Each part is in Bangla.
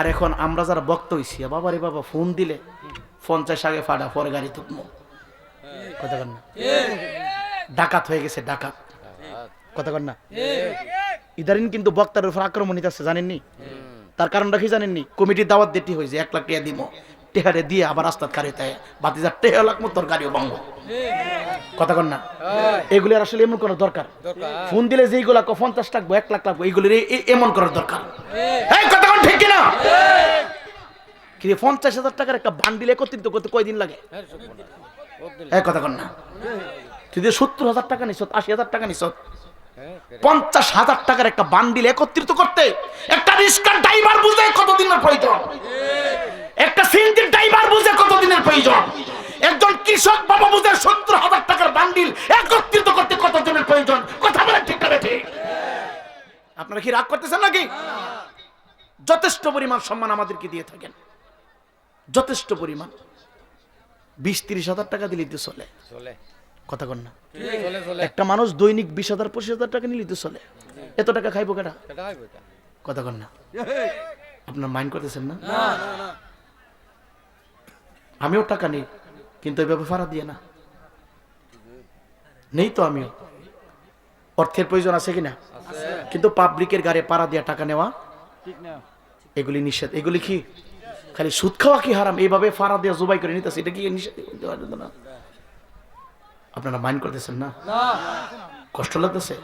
আর এখন আমরা যারা বক্ত হইছি বাবারে বাবা, ফোন দিলে পঞ্চাশ আগে ফাটা, পরে গাড়ি তুকমো কথা কর না? ডাকাত হয়ে গেছে, ডাকাত। কথা কর না? ইদারিন কিন্তু বক্তার উপর আক্রমণ আছে জানেননি? তার কারণটা কি জানেননি? কমিটির দাওয়াত দিতে হয়েছে, এক লাখ টাকা দিব টেহারে দিয়ে আবার রাস্তার কারে তাই। বাতিজার টেহা তোর গাড়িও ভাঙবো। কথা কর না? এগুলি আর আসলে এমন করার দরকার? ফোন দিলে যেইগুলা ক পঞ্চাশ লাগবো এক লাখ লাগবো এইগুলির এমন করার দরকার? এই কথা কোন ঠিক কিনা? কি রে, পঞ্চাশ হাজার টাকার একটা বান্ডিল একত্রিত করতে কয়দিন লাগে? এই কথা কর না। তুই যে সত্তর হাজার টাকা নিছ আশি হাজার টাকা নিছ পঞ্চাশ হাজার টাকার একটা বান্ডিল একত্রিত করতে একটা রিস্কার ড্রাইভার বুঝে কতদিনের প্রয়োজন কতদিনের প্রয়োজন। একজন কৃষক বাবা বুঝে সত্তর হাজার টাকার বান্ডিল একত্রিত করতে কতজনের প্রয়োজন? কথা বলে ঠিক না ঠিক? আপনারা কি রাগ করতেছেন নাকি? যথেষ্ট পরিমাণ সম্মান আমাদেরকে দিয়ে থাকেন। যথেষ্ট পরিমাণ। বিশ তিরিশ হাজার টাকা দিলেই তো চলে। কথা কন না। একটা মানুষ দৈনিক বিশ হাজার পঁচিশ হাজার টাকা নিলেই তো চলে। এত টাকা খাইবো কেটা কথা কন না। আপনার মাইন্ড করতেছেন না। আমিও টাকা নেই, কিন্তু এইভাবে ভাড়া দিয়ে না। নেই তো আমিও। অর্থের প্রয়োজন আছে কিনা? কিন্তু পাবলিকের গাড়ি পাড়া দিয়ে টাকা নেওয়া, এগুলি নিষেধ। এগুলি কি? খালি সুদ খাওয়া কি হারাম? এইভাবে ফাড়া দিয়ে জুবাই করে নিতেছে, এটা কি নিষেধ? না আপনারা মাইন্ড করতেছেন না? কষ্ট লাগতেছে?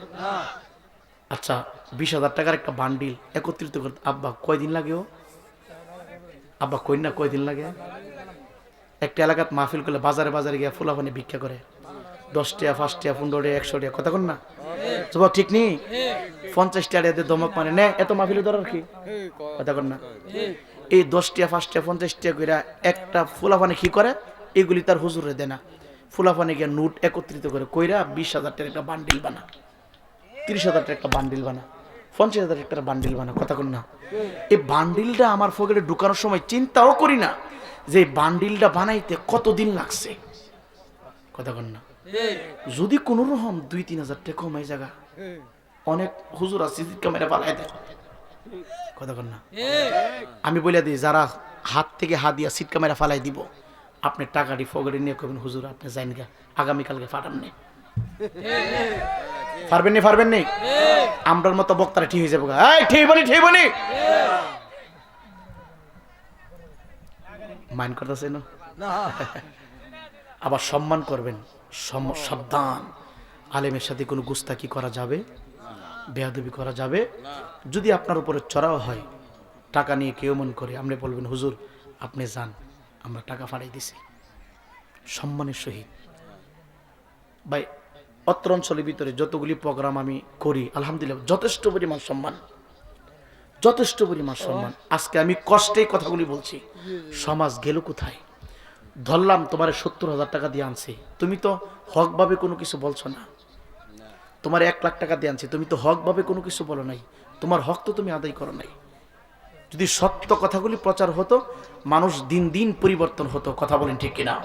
আচ্ছা বিশ হাজার টাকার একটা বান্ডিল একত্রিত করতে আব্বা, কয়দিন লাগে ও? আব্বা কই না কয়দিন লাগে? একটা এলাকাত মাহফিল করলে বাজারে বাজারে গিয়ে ফুলাফানি ভিক্ষা করে। দশ টাকা পাঁচ টাকা পনেরো টাকা একশো টাকা কথা না? যুবক ঠিক নেই? পঞ্চাশ টাকা দিয়ে দমক মানে নে, এত মাহফিলে দরকার কি? কথা না? এই দশ টাকা পাঁচ টাকা পঞ্চাশ টাকা করে একটা ফুলাফানি কি করে? এগুলি তার হুজুরে দেয় না। ফুলাফানি গিয়ে নোট একত্রিত করে কইরা বিশ হাজার টাকার একটা বান্ডিল বানা। তিরিশ হাজার টাকা একটা বান্ডিল বানা। পঞ্চাশ হাজার একটা বান্ডিল বানা কথা কন না। এই বান্ডিলটা আমার ফকেটে ঢুকানোর সময় চিন্তাও করি না যে বান্ডিলটা বানাইতে কতদিন লাগছে। কথা না। যদি কোনো রকম দুই, তিন হাজার টাকা কমাই জায়গা, অনেক হুজুর আছে ক্যামেরা পালাই দেয়। কথা না। আমি বলে দিই, যারা হাত থেকে হাত দিয়া সিট ক্যামেরা ফালাই দিব, আপনি টাকাটি ফগড়ে নিয়ে কবেন হুজুর, আপনি যাইন গা, আগামীকালকে ফাটান নে। পারবেন নি পারবেন নি? আমরার মতো বক্তারা ঠিক হয়ে যাব এই ঠিক বলি ঠিক বলি। মাইন্ড করতেছে না। আবার সম্মান করবেন। সাবধান। আলেমের সাথে কোনো গুস্তাকি করা যাবে? বেয়াদবি করা যাবে? যদি আপনার উপরে চড়াও হয় টাকা নিয়ে কেউ মন করে আপনি বলবেন হুজুর আপনি যান আমরা টাকা ফাড়াই দিছি। সম্মানের সহিত। ভাই অত্র অঞ্চলের ভিতরে যতগুলি প্রোগ্রাম আমি করি, আলহামদুলিল্লাহ, যথেষ্ট পরিমাণ সম্মান। যথেষ্ট পরিমাণ সম্মান। আজকে আমি কষ্টেই কথাগুলি বলছি। সমাজ গেল কোথায়? ধরলাম তোমার সত্তর হাজার টাকা দিয়ে আনছি। তুমি তো হকভাবে কোনো কিছু বলছো না। তোমার এক লাখ টাকা দিয়ে আনছি। তুমি তো হকভাবে কোনো কিছু বলো নাই। তোমার হক তো তুমি আদায় করো নাই। যদি সত্য কথাগুলি প্রচার হতো, মানুষ দিন দিন পরিবর্তন হতো। কথা বলেন ঠিক কিনা?